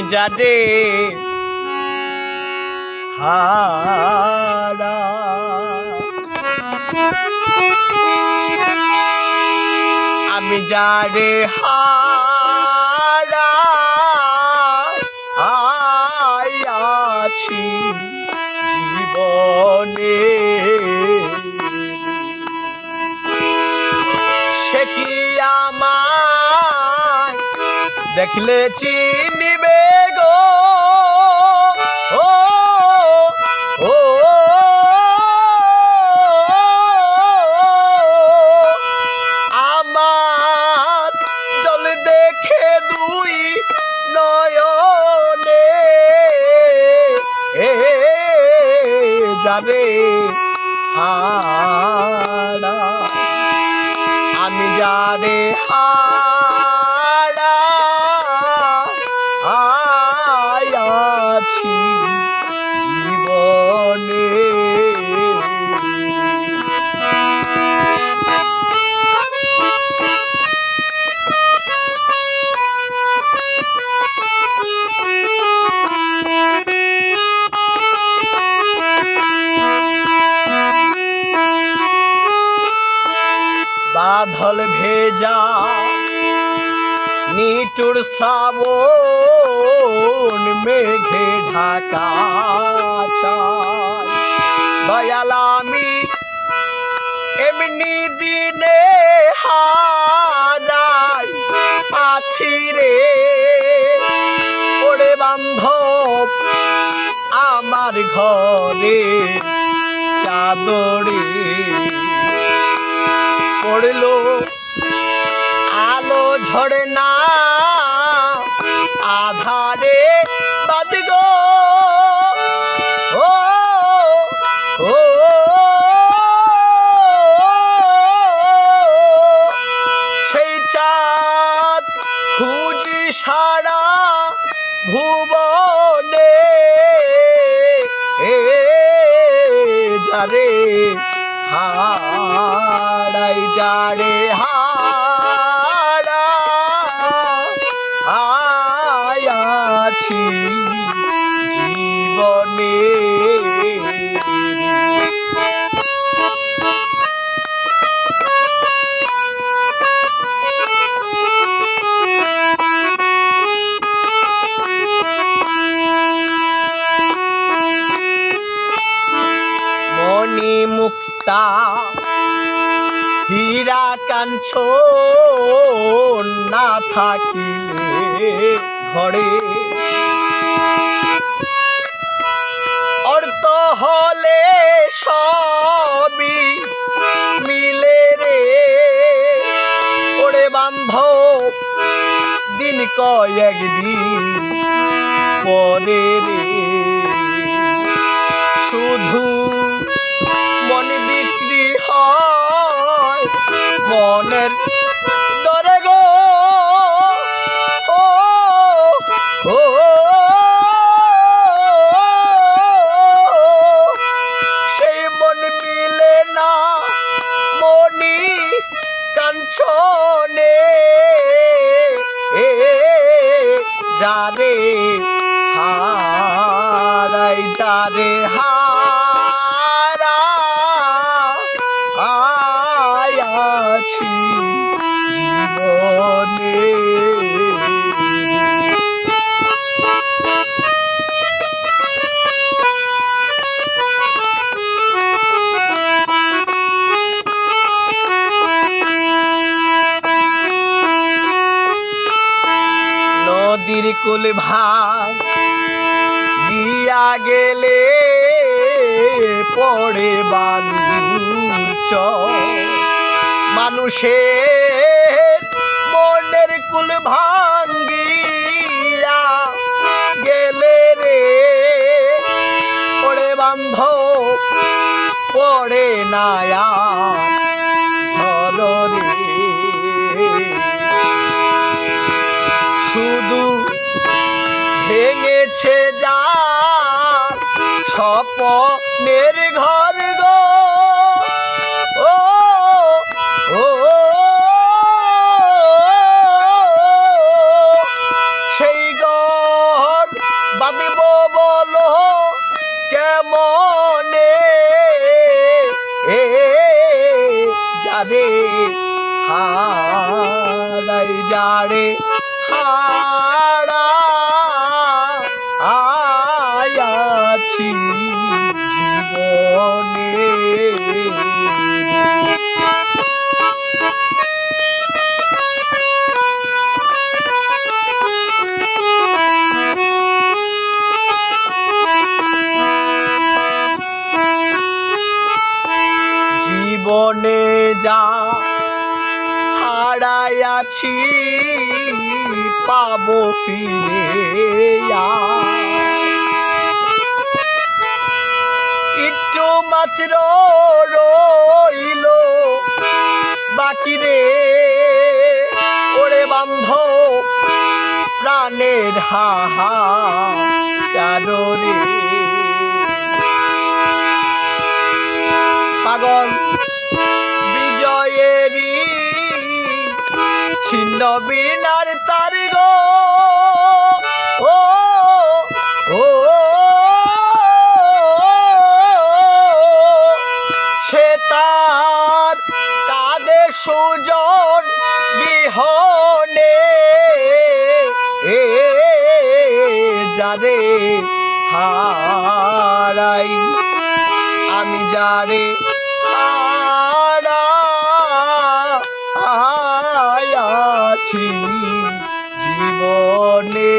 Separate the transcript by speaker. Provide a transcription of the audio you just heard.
Speaker 1: যারে হারা। আমি যারে হারা। আছি জীবনে। সে কি আমায় দেখলে চিনিবে গো। ও আমার জল দেখে দুই নয়নে যাবে আমি যারে হারা বাদল ভেজা নিটুর শ্রাবণ মেঘে ঢাকা দয়াল এমনি দিনে হারাই আছি রে। ওরে বান্ধব, আমার ঘরে চাদরে পড়ল। আলো ঝরে না, আধারে বাদ গো। ও ও সেই চাঁদ খুঁজি সারা ভুবনে। এ, যারে হারাই যারে হারা আয়াছি জীবনে। মণি মুক্তা হীরা কাঞ্চ না থাকিলে ঘরে। অর্থ হলে সবই মিলে রে। ওরে বান্ধব, দিন কয়েক দিন পরে রে। শুধু মনের দরে গো সেই মন মিলে না মনি কাঞ্চনে যারে হারাই যারে হারা আয়াছি জীবনে। নদীর কুল ভাগ দিয়া গেলে পড়ে বালুর চ মানুষের মনের কুল ভাঙ্গিয়া গেলে রে। পড়ে বান্ধ পড়ে নায়া শুধু ভেঙেছে যার স্বপনের ঘর গো। যারে হারা আয়াছি জীবনে হারাইয়াছি পাবো ফিরে একটু মাত্র রইল বাকি রে। ওরে বান্ধ প্রাণের হাহা কারণে পাগল ছিন্ন বিনার তার গো। ও ও সে তার কাঁদে সুজন বিহনে। এ, যারে হারাই, আমি যারে আয়াছি জীবনে।